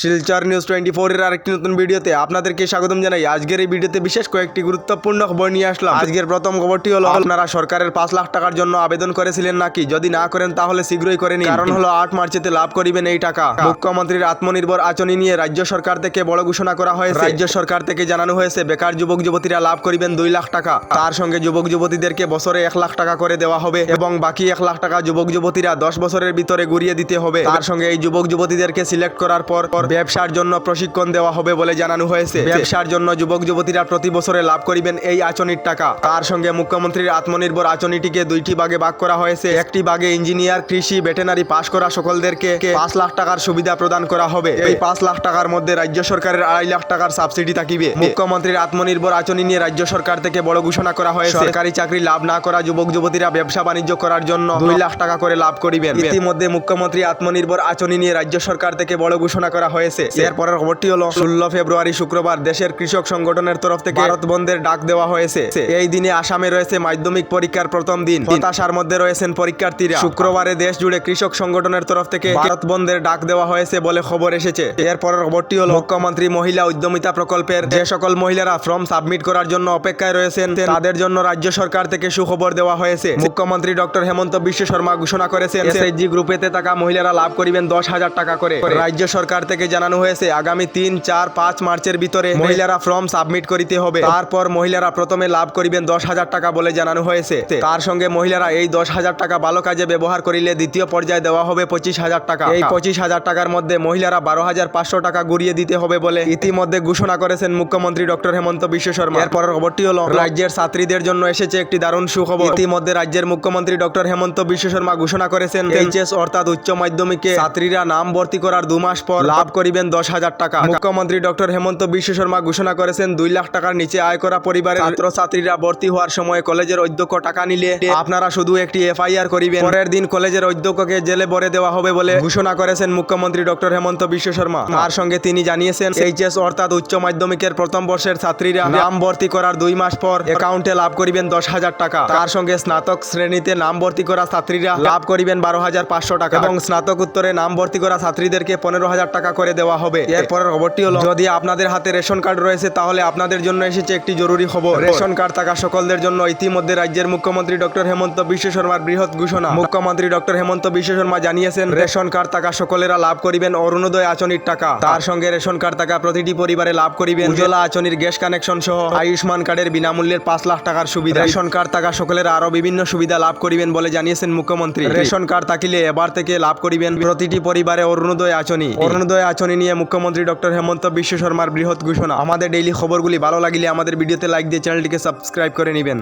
Silchar news twenty ফোরের আরেকটি নতুন ভিডিওতে আপনাদেরকে স্বাগতম জানাই। আজকের এই ভিডিওতে বিশেষ কয়েকটি গুরুত্বপূর্ণ খবর নিয়ে আসলাম। আজকের প্রথম খবরটি হলো, আপনারা সরকারের পাঁচ লাখ টাকার জন্য আবেদন করেছিলেন নাকি? যদি না করেন, তাহলে শীঘ্রই করে নিন। কারণ হলো, আট মার্চেতে লাভ করিবেন এই টাকা। মুখ্যমন্ত্রীর আত্মনির্ভর আচরণ নিয়ে রাজ্য সরকার থেকে বড় ঘোষণা করা হয়েছে। রাজ্য সরকার থেকে জানানো হয়েছে, বেকার যুবক যুবতীরা লাভ করিবেন দুই লাখ টাকা। তার সঙ্গে যুবক যুবতীদেরকে বছরে এক লাখ টাকা করে দেওয়া হবে এবং বাকি এক লাখ টাকা যুবক যুবতীরা দশ বছরের ভিতরে ঘুরিয়ে দিতে হবে। তার সঙ্গে এই যুবক যুবতীদেরকে সিলেক্ট করার পর ব্যবসার জন্য প্রশিক্ষণ দেওয়া হবে বলে জানানো হয়েছে। ব্যবসার জন্য যুবক, যুবতীরা প্রতি বছরে লাভ করিবেন এই আচনির টাকা। তার সঙ্গে মুখ্যমন্ত্রীর আত্মনির্ভর আচনিটিকে দুইটি ভাগে ভাগ করা হয়েছে। একটি ভাগে ইঞ্জিনিয়ার, কৃষি, ভেটেনারি পাশ করা সকলদেরকে পাঁচ লাখ টাকার সুবিধা প্রদান করা হবে। এই পাঁচ লাখ টাকার মধ্যে রাজ্য সরকারের আড়াই লাখ টাকার সাবসিডি থাকিবে। মুখ্যমন্ত্রীর আত্মনির্ভর আচনি নিয়ে রাজ্য সরকার থেকে বড় ঘোষণা করা হয়েছে। সরকারি চাকরি লাভ না করা যুবক, যুবতীরা ব্যবসা বাণিজ্য করার জন্য দুই লাখ টাকা করে লাভ করিবেন। ইতিমধ্যে মুখ্যমন্ত্রী আত্মনির্ভর আচনি নিয়ে রাজ্য সরকার থেকে বড় ঘোষণা করা হয়েছে। এরপরের খবরটি হলো ষোলো ফেব্রুয়ারি শুক্রবার দেশের কৃষক সংগঠনের তরফ থেকে ভারত বন্ধের ডাক দেওয়া হয়েছে। এই দিনে আসামে রয়েছে মাধ্যমিক পরীক্ষার প্রথম দিন। হতাশার মধ্যে রয়েছেন পরীক্ষার্থীরা। শুক্রবারে দেশ জুড়ে কৃষক সংগঠনের তরফ থেকে ভারত বন্ধের ডাক দেওয়া হয়েছে বলে খবর এসেছে। এরপরের খবরটি হলো মুখ্যমন্ত্রী মহিলা উদ্যমিতা প্রকল্পের যে সকল মহিলারা ফর্ম সাবমিট করার জন্য অপেক্ষায় রয়েছেন তাদের জন্য রাজ্য সরকার থেকে সুখবর দেওয়া হয়েছে। মুখ্যমন্ত্রী ডক্টর হেমন্ত বিশ্ব শর্মা ঘোষণা করেছেন এসএইচজি গ্রুপেতে থাকা মহিলারা লাভ করিবেন দশ হাজার টাকা করে। রাজ্য সরকার থেকে জানানো হয়েছে আগামী তিন চার পাঁচ মার্চের ভিতরে মহিলারা ফর্ম সাবমিট করিতে হবে। তারপর মহিলারা প্রথমে লাভ করিবেন দশ হাজার টাকা বলে জানানো হয়েছে। তার সঙ্গে মহিলারা এই দশ হাজার টাকা ভালো কাজে ব্যবহার করিলে দ্বিতীয় পর্যায়ে দেওয়া হবে পঁচিশ হাজার টাকা। এই পঁচিশ হাজার টাকার মধ্যে মহিলারা বারো হাজার পাঁচশো টাকা ঘুরিয়ে দিতে হবে বলে ইতিমধ্যে ঘোষণা করেছেন মুখ্যমন্ত্রী ডক্টর হেমন্ত বিশ্ব শর্মা। এরপরের খবরটি হল রাজ্যের ছাত্রীদের জন্য এসেছে একটি দারুণ সুখবর। ইতিমধ্যে রাজ্যের মুখ্যমন্ত্রী ডক্টর হেমন্ত বিশ্ব শর্মা ঘোষণা করেছেন এইচএস অর্থাৎ উচ্চ মাধ্যমিকে ছাত্রীরা নাম ভর্তি করার দু মাস পর লাভ করিবেন দশ হাজার টাকা। মুখ্যমন্ত্রী ডক্টর হেমন্ত বিশ্ব শর্মা ঘোষণা করেছেন, দুই লাখ টাকার নিচে আয় করা পরিবারের ছাত্র ছাত্রীরা ভর্তি হওয়ার সময় কলেজের অধ্যক্ষ টাকা নিলে আপনারা শুধু একটি এফআইআর করিবেন। পরের দিন কলেজের অধ্যক্ষকে জেলে ভরে দেওয়া হবে বলে ঘোষণা করেছেন মুখ্যমন্ত্রী ডক্টর হেমন্ত বিশ্ব শর্মা। তার সঙ্গে তিনি জানিয়েছেন, এইচএস অর্থাৎ উচ্চ মাধ্যমিকের প্রথম বর্ষের ছাত্রীরা নাম ভর্তি করার দুই মাস পর অ্যাকাউন্টে লাভ করিবেন দশ হাজার টাকা। তার সঙ্গে স্নাতক শ্রেণীতে নাম ভর্তি করা ছাত্রীরা লাভ করিবেন বারো হাজার পাঁচশো টাকা। এবং স্নাতক উত্তরে নাম ভর্তি করা ছাত্রীদেরকে পনেরো হাজার টাকা করে দেওয়া হবে। এরপরের খবরটি হলো যদি আপনাদের হাতে রেশন কার্ড রয়েছে তাহলে আপনাদের জন্য এসেছে একটি জরুরি খবর। রেশন কার্ড থাকা সকলদের জন্য ইতিমধ্যে রাজ্যের মুখ্যমন্ত্রী ডক্টর হেমন্ত বিশ্ব শর্মার বৃহৎ ঘোষণা। মুখ্যমন্ত্রী ডক্টর হেমন্ত বিশ্ব শর্মা জানিয়েছেন রেশন কার্ড থাকা সকলেরা লাভ করিবেন অরুণোদয় আচনির টাকা। তার সঙ্গে রেশন কার্ড থাকা প্রতিটি পরিবারে লাভ করিবেন। উজ্জ্বলা আচনির গ্যাস কানেকশন সহ আয়ুষ্মান কার্ডের বিনামূল্যের পাঁচ লাখ টাকার সুবিধা। রেশন কার্ড থাকা সকলেরা আরও বিভিন্ন সুবিধা লাভ করিবেন বলে জানিয়েছেন মুখ্যমন্ত্রী। রেশন কার্ড থাকিলে এবার থেকে লাভ করিবেন প্রতিটি পরিবারে অরুণোদয় আচনি। অরুণোদয় আচনি নিয়ে মুখ্যমন্ত্রী ডক্টর হেমন্ত বিশ্ব শর্মার বৃহৎ ঘোষণা। আমাদের ডেইলি খবরগুলি ভালো লাগলে আমাদের ভিডিওতে লাইক দিয়ে চ্যানেলটিকে সাবস্ক্রাইব করে নেবেন।